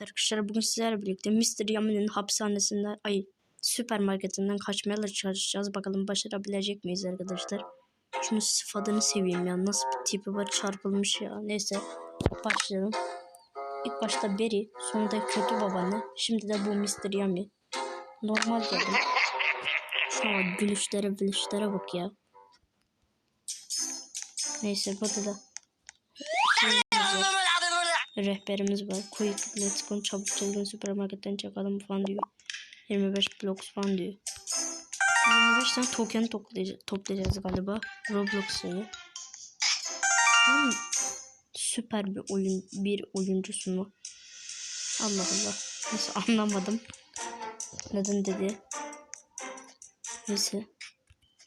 Arkadaşlar bugün sizlerle birlikte Mr. Yami'nin hapishanesinden ay süpermarketinden kaçmaya çalışacağız. Bakalım başarabilecek miyiz arkadaşlar? Şunu sıfadını seveyim ya. Nasıl bir tipi var çarpılmış ya. Neyse başlayalım. İlk başta Berry, sonra da kötü babaanne. Şimdi de bu Mr. Yami. Normal dedim. Şuna bak gülüşlere gülüşlere bak ya. Neyse burada da rehberimiz var. Quick let's go çabuk çılgın süpermarketten çıkalım falan diyor. 25 blocks falan diyor. 25 tane token toplayacağız, toplayacağız galiba. Roblox sayı. Tam süper bir oyun bir oyuncusu mu? Allah Allah. Nasıl anlamadım. Neden dedi. Neyse.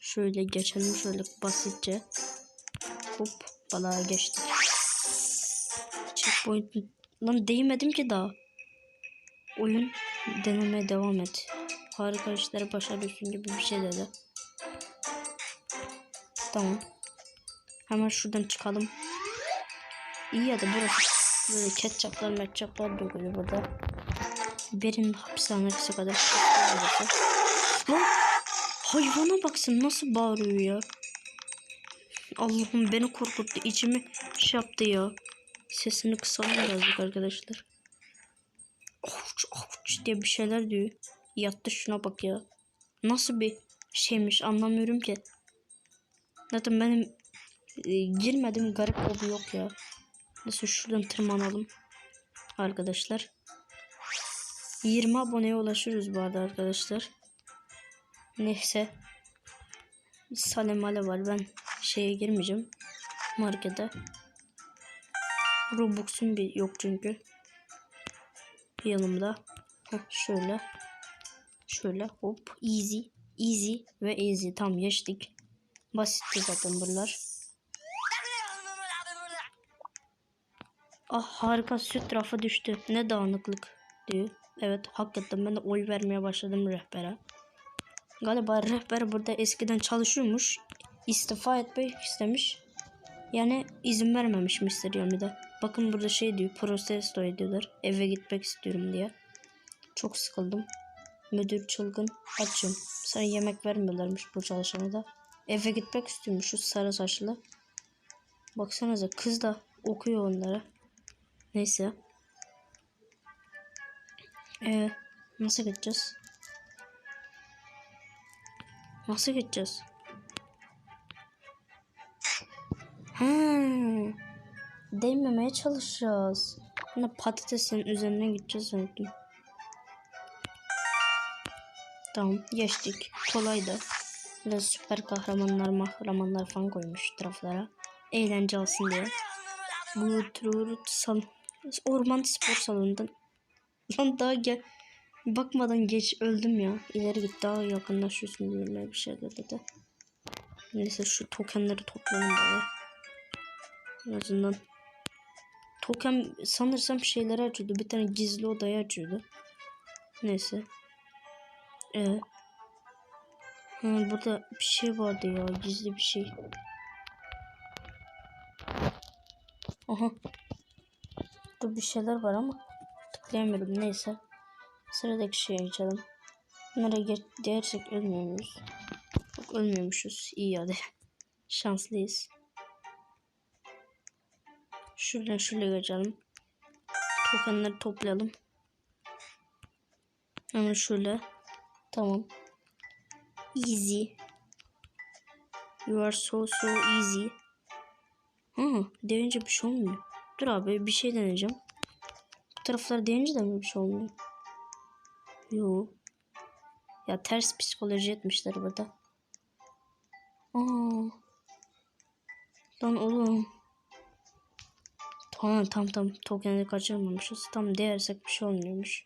Şöyle geçelim şöyle basitçe. Hop balığa geçtik. Checkpoint lan değmedim ki daha. Oyun denemeye devam et. Harika işleri başarıyorsun gibi bir şey dedi. Tamam. Hemen şuradan çıkalım. İyi ya da burası böyle ketçaplar metçaplar dökülüyor burada. Berin hapishanesi kadar. Lan hayvana baksın nasıl bağırıyor ya. Allah'ım beni korkuttu. içimi şey yaptı ya. Sesini kısalım birazcık arkadaşlar. Avuç avuç diye bir şeyler diyor. Yattı şuna bak ya. Nasıl bir şeymiş anlamıyorum ki. Zaten benim e, girmedim garip hobi yok ya. Neyse şuradan tırmanalım. Arkadaşlar. 20 aboneye ulaşırız bu arada arkadaşlar. Neyse. Salem Ale var ben şeye girmeyeceğim. Markete. Robux'um bir yok çünkü. Yanımda. Heh, şöyle. Şöyle hop easy. Easy ve easy. Tam geçtik. Basitti zaten buralar. Ah harika süt rafa düştü. Ne dağınıklık diyor. Evet hakikaten ben de oy vermeye başladım rehbere. Galiba rehber burada eskiden çalışıyormuş. İstifa etmek istemiş. Yani izin vermemiş Mr. Yami'de. Bakın burada şey diyor protesto ediyorlar. Eve gitmek istiyorum diye. Çok sıkıldım. Müdür çılgın açım. Sana yemek vermiyorlarmış bu çalışana da. Eve gitmek istiyormuş şu sarı saçlı. Baksanıza kız da okuyor onlara. Neyse. Ee, nasıl gideceğiz? Nasıl gideceğiz? Hmm. Değmemeye çalışacağız. Buna patatesin üzerinden gideceğiz zannettim. Tamam geçtik. Kolaydı. Biraz süper kahramanlar mahramanlar falan koymuş taraflara. Eğlence olsun diye. Tür sal orman spor salonundan. Lan daha gel bakmadan geç öldüm ya. İleri git daha yakınlaşıyorsun böyle bir şeyler dedi. Neyse şu tokenleri toplayalım bari. En azından. Token sanırsam şeyleri açıyordu. Bir tane gizli odayı açıyordu. Neyse. Ee. Ha, burada bir şey vardı ya. Gizli bir şey. Aha. Burada bir şeyler var ama tıklayamıyorum. Neyse. Sıradaki şeye geçelim. Bunlara geç dersek ölmüyor muyuz? Yok ölmüyormuşuz. İyi hadi. Şanslıyız. Şuradan şuraya geçelim. Tokenleri toplayalım. Hemen şöyle. Tamam. Easy. You are so so easy. Ha, deyince bir şey olmuyor. Dur abi bir şey deneyeceğim. Bu taraflar deyince de mi bir şey olmuyor? Yo. Ya ters psikoloji etmişler burada. Aa. Lan oğlum. Tamam tam tam tokenleri kaçırmamışız. Tam değersek bir şey olmuyormuş.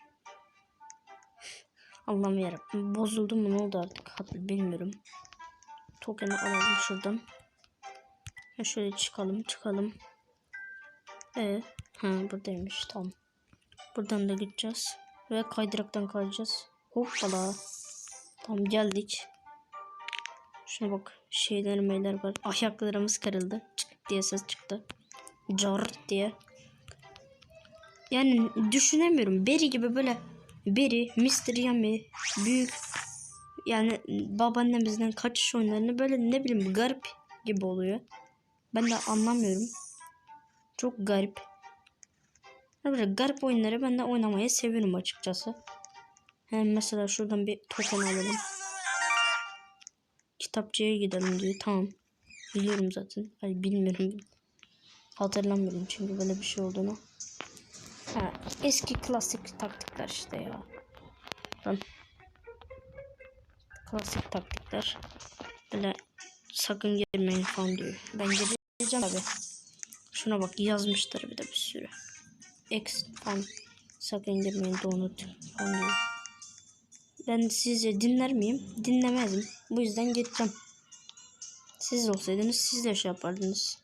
Allah'ım yarabbim. Bozuldu mu ne oldu artık bilmiyorum. Tokeni alalım şuradan. Ya şöyle çıkalım çıkalım. Ee, ha buradaymış tamam. Buradan da gideceğiz. Ve kaydıraktan kayacağız. Hoppala. Tamam geldik. Şuna bak şeyler meyler var. Ayaklarımız kırıldı. Çık diye ses çıktı. Car diye. Yani düşünemiyorum. Beri gibi böyle Beri, Mr. Yummy, büyük yani babaannemizden kaçış oyunlarını böyle ne bileyim garip gibi oluyor. Ben de anlamıyorum. Çok garip. Böyle garip oyunları ben de oynamayı seviyorum açıkçası. Hem mesela şuradan bir token alalım. Kitapçıya gidelim diyor. Tamam. Biliyorum zaten. Ay bilmiyorum. Hatırlamıyorum çünkü böyle bir şey olduğunu. Ha, eski klasik taktikler işte ya. Lan. Klasik taktikler. Böyle sakın girmeyin falan diyor. Ben gireceğim abi. Şuna bak yazmışlar bir de bir sürü. X falan. Sakın girmeyin donut falan diyor. Ben sizce dinler miyim? Dinlemezdim. Bu yüzden gideceğim. Siz olsaydınız siz de şey yapardınız.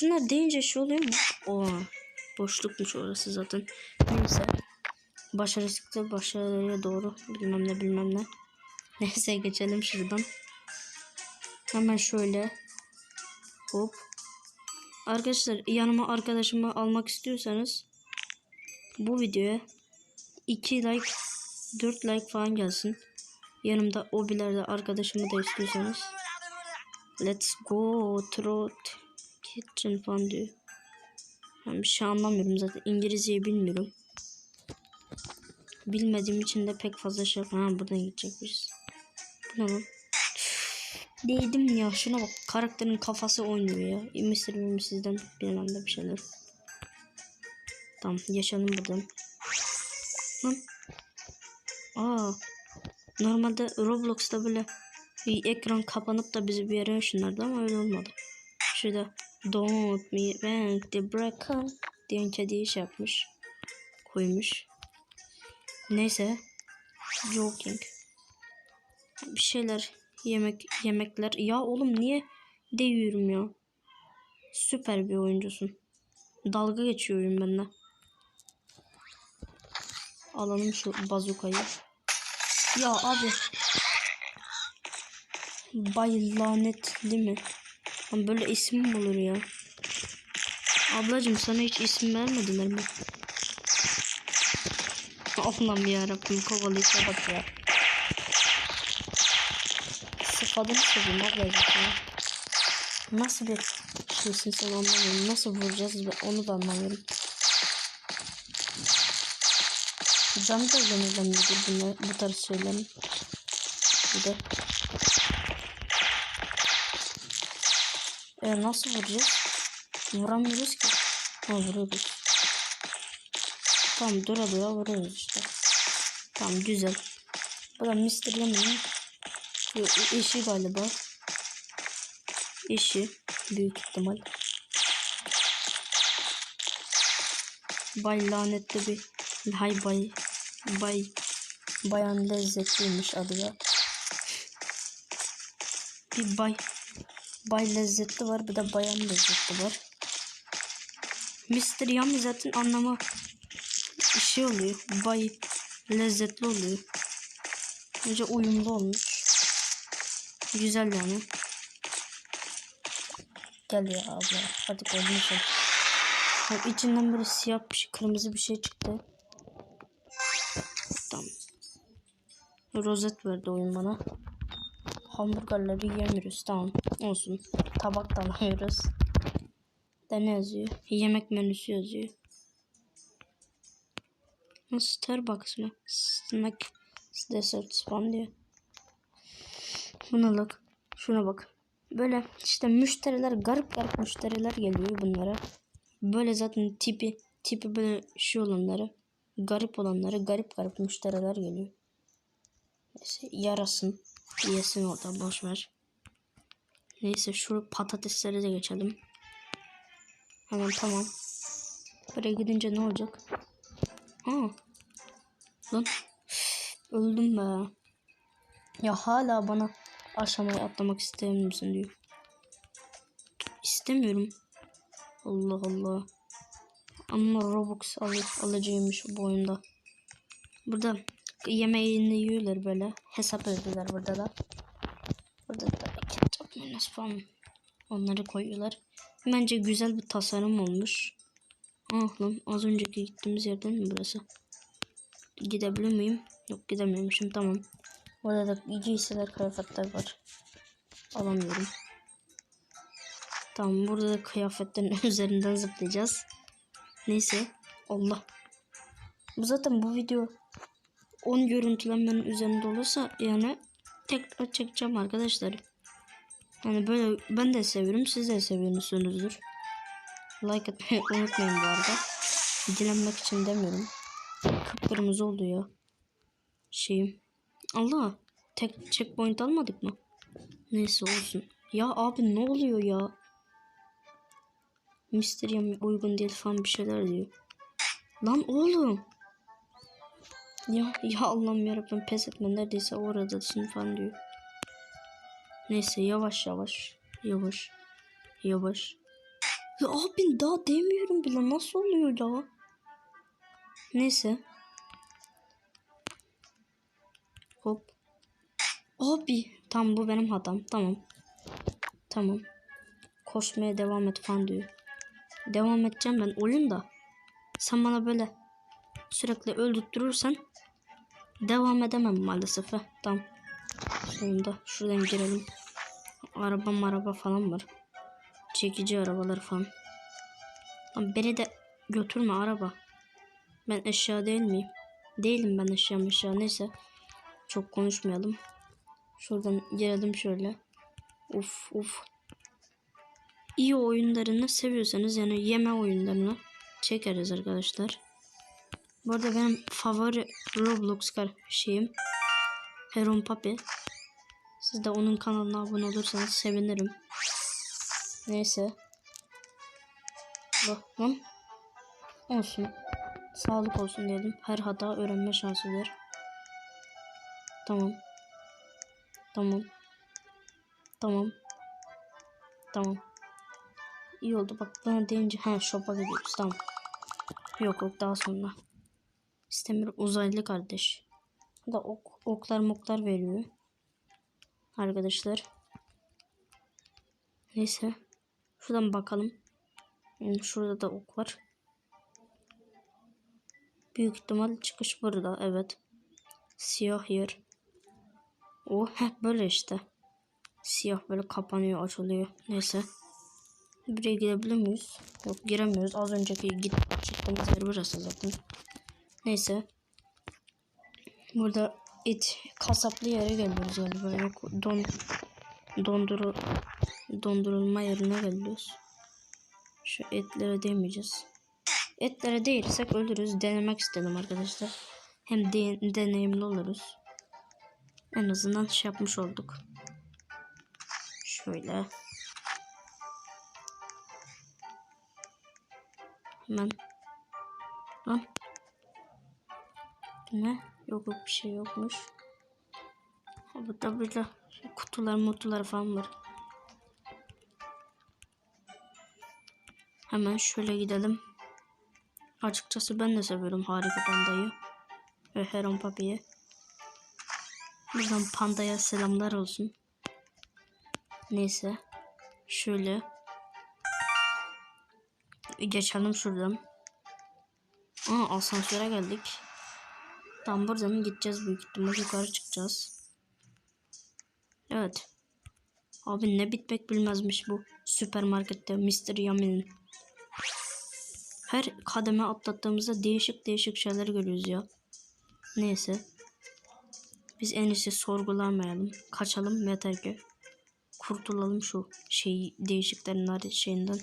Şunlar deyince şey oluyor mu? Oha. Boşlukmuş orası zaten. Neyse. Başarısızlıkta başarıya doğru bilmem ne bilmem ne. Neyse geçelim şuradan. Hemen şöyle. Hop. Arkadaşlar yanıma arkadaşımı almak istiyorsanız bu videoya 2 like 4 like falan gelsin. Yanımda obilerde arkadaşımı da istiyorsanız Let's go throat kitchen falan diyor. Ben bir şey anlamıyorum zaten. İngilizceyi bilmiyorum. Bilmediğim için de pek fazla şey Ha buradan gidecekmişiz. Bu ne lan? Değdim ya şuna bak. Karakterin kafası oynuyor ya. Mr. Bean sizden bilmem de bir şeyler. Tamam yaşayalım buradan. Lan. Aa. Normalde Roblox'ta böyle ekran kapanıp da bizi bir yere ışınlardı ama öyle olmadı. Şurada Don't me bank the breaker diyen kediyi şey yapmış. Koymuş. Neyse. Joking. Bir şeyler yemek yemekler. Ya oğlum niye değiyorum ya? Süper bir oyuncusun. Dalga geçiyor oyun bende. Alalım şu bazukayı. Ya abi. Bay lanetli mi? Lan böyle isim mi olur ya? Ablacım sana hiç isim vermediler mi? Allah'ım yarabbim kovalayışa bak ya. Sıfadını seveyim ablacım sana. Nasıl bir şeysin sen anlamıyorum. Nasıl vuracağız ben onu da anlamıyorum. Canı da bunlar, bu tarz şeylerin. Bir de E nasıl vuracağız? Vuramıyoruz ki. Ha vuruyoruz. Tamam dura dura vuruyoruz işte. Tamam güzel. Bu Mr. Yemen'in eşi galiba. Eşi. Büyük ihtimal. Bay lanetli bir hay bay bay bayan lezzetliymiş adı da. Bir bay Bay lezzetli var. Bir de bayan lezzetli var. Mr. Yummy zaten anlamı şey oluyor. Bay lezzetli oluyor. Bence uyumlu olmuş. Güzel yani. Gel ya abla. Hadi konuşalım. Bak içinden böyle siyah bir şey, kırmızı bir şey çıktı. Tamam. Rozet verdi oyun bana hamburgerleri yemiyoruz. Tamam olsun. Tabak da alamıyoruz. Ne yazıyor? Yemek menüsü yazıyor. Starbucks mı? Snack dessert falan diyor. Buna bak. Şuna bak. Böyle işte müşteriler garip garip müşteriler geliyor bunlara. Böyle zaten tipi tipi böyle şey olanları garip olanları garip garip müşteriler geliyor. Neyse yarasın. Yesin orada boş ver. Neyse şu patatesleri de geçelim. Hemen tamam. Buraya gidince ne olacak? Aa. Lan. Öldüm be. Ya hala bana aşamayı atlamak istemiyor musun diyor. İstemiyorum. Allah Allah. Ama Robux al alacağıymış bu oyunda. Burada yemeğini yiyorlar böyle. Hesap ödüyorlar burada da. Burada da ketçap mayonez falan onları koyuyorlar. Bence güzel bir tasarım olmuş. Ah lan az önceki gittiğimiz yerden mi burası? Gidebilir miyim? Yok gidemiyormuşum tamam. Burada da giysiler kıyafetler var. Alamıyorum. Tamam burada da kıyafetlerin üzerinden zıplayacağız. Neyse. Allah. Bu zaten bu video 10 görüntülenmenin üzerinde olursa yani tekrar çekeceğim arkadaşlar. Yani böyle ben de seviyorum siz de seviyorsunuzdur. Like atmayı unutmayın bu arada. Dilenmek için demiyorum. Kıpkırmızı oldu ya. Şeyim. Allah. Tek checkpoint almadık mı? Neyse olsun. Ya abi ne oluyor ya? Mysterium uygun değil falan bir şeyler diyor. Lan oğlum. Ya ya Allah'ım yarabbim pes etme neredeyse oradasın falan diyor. Neyse yavaş yavaş. Yavaş. Yavaş. Ya abi daha demiyorum bile nasıl oluyor ya? Neyse. Hop. Abi tam bu benim hatam. Tamam. Tamam. Koşmaya devam et falan diyor. Devam edeceğim ben oyun da. Sen bana böyle sürekli öldürtürürsen devam edemem maalesef. Heh, tamam. Sonunda şuradan girelim. Araba araba falan var. Çekici arabalar falan. Lan beni de götürme araba. Ben eşya değil miyim? Değilim ben eşya eşya neyse. Çok konuşmayalım. Şuradan girelim şöyle. Uf uf. İyi oyunlarını seviyorsanız yani yeme oyunlarını çekeriz arkadaşlar. Bu arada benim favori Roblox şeyim Heron Papi. Siz de onun kanalına abone olursanız sevinirim. Neyse. Bakmam. Olsun. Sağlık olsun diyelim. Her hata öğrenme şansıdır. Tamam. Tamam. Tamam. Tamam. İyi oldu bak bana deyince ha shop'a gidiyoruz tamam. Yok yok daha sonra. İstemir uzaylı kardeş. Bu da ok, oklar moklar veriyor. Arkadaşlar. Neyse. Şuradan bakalım. Şurada da ok var. Büyük ihtimal çıkış burada. Evet. Siyah yer. O hep böyle işte. Siyah böyle kapanıyor açılıyor. Neyse. Buraya girebilir miyiz? Yok giremiyoruz. Az önceki git çıktığımız yer burası zaten. Neyse. Burada et kasaplı yere geliyoruz galiba. Yok don donduru dondurulma yerine geliyoruz. Şu etlere değmeyeceğiz. Etlere değirsek ölürüz. Denemek istedim arkadaşlar. Hem de deneyimli oluruz. En azından şey yapmış olduk. Şöyle. Hemen. Lan. Ne? Yok yok bir şey yokmuş. Burada böyle kutular mutular falan var. Hemen şöyle gidelim. Açıkçası ben de seviyorum Harika Panda'yı. Ve Heron Papi'yi. Buradan Panda'ya selamlar olsun. Neyse. Şöyle. Geçelim şuradan. Aa asansöre geldik. Tam buradan gideceğiz büyük ihtimal yukarı çıkacağız. Evet. Abi ne bitmek bilmezmiş bu süpermarkette Mr. Yami'nin. Her kademe atlattığımızda değişik değişik şeyler görüyoruz ya. Neyse. Biz en iyisi sorgulamayalım. Kaçalım yeter ki. Kurtulalım şu şey değişiklerin şeyinden.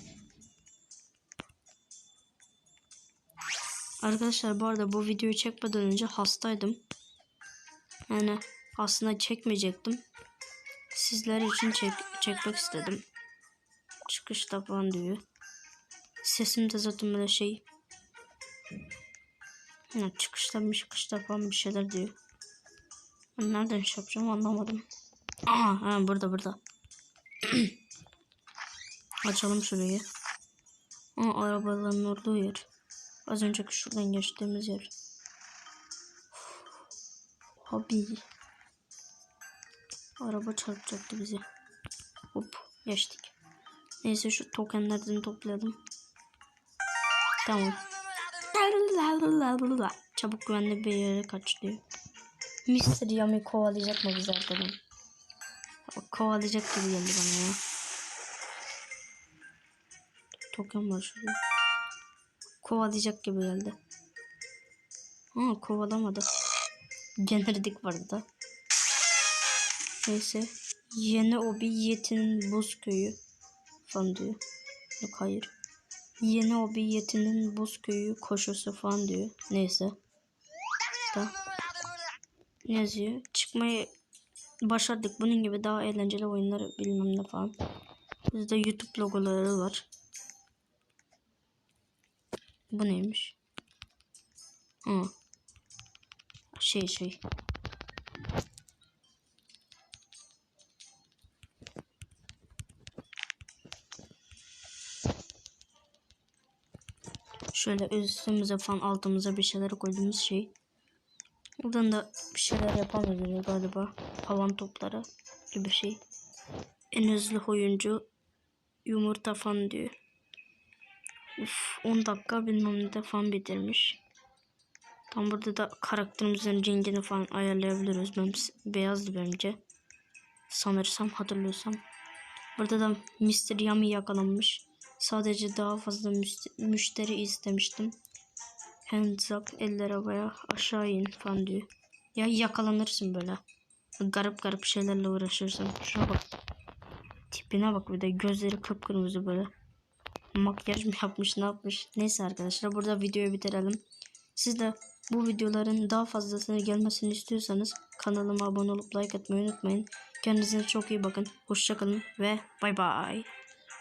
Arkadaşlar bu arada bu videoyu çekmeden önce hastaydım. Yani aslında çekmeyecektim. Sizler için çek çekmek istedim. Çıkışta falan diyor. Sesim de zaten böyle şey. Yani çıkışta mı çıkışta falan bir şeyler diyor. Nereden şey yapacağım anlamadım. Aha ha, burada burada. Açalım şurayı. Aa, arabaların olduğu yer. Az önceki şuradan geçtiğimiz yer. Abi. Araba çarpacaktı bizi. Hop geçtik. Neyse şu tokenlerden toplayalım. Tamam. Çabuk güvenli bir yere kaç diyor. Mr. Yami kovalayacak mı bizi arkadan? Kovalayacak gibi geldi bana ya. Token var şurada. Kovalayacak gibi geldi. Ha kovalamadı. Generidik vardı da. Neyse. Yeni obi yetinin buz köyü falan diyor. Yok hayır. Yeni obi yetinin buz köyü koşusu falan diyor. Neyse. Da. Ne yazıyor? Çıkmayı başardık. Bunun gibi daha eğlenceli oyunlar bilmem ne falan. Bizde YouTube logoları var. Bu neymiş? Ha. Şey şey. Şöyle üstümüze falan altımıza bir şeyler koyduğumuz şey. Buradan da bir şeyler yapamıyoruz galiba. Havan topları gibi şey. En hızlı oyuncu yumurta falan diyor. Uf, 10 dakika bilmem ne de falan bitirmiş. Tam burada da karakterimizin rengini falan ayarlayabiliriz. Ben beyazdı bence. Sanırsam hatırlıyorsam. Burada da Mr. Yummy yakalanmış. Sadece daha fazla müşteri istemiştim. Hands up eller havaya aşağı in falan diyor. Ya yakalanırsın böyle. Garip garip şeylerle uğraşırsın. Şuna bak. Tipine bak bir de gözleri kıpkırmızı böyle. Makyaj mı yapmış ne yapmış. Neyse arkadaşlar burada videoyu bitirelim. Siz de bu videoların daha fazlasını gelmesini istiyorsanız kanalıma abone olup like atmayı unutmayın. Kendinize çok iyi bakın. Hoşçakalın ve bay bay.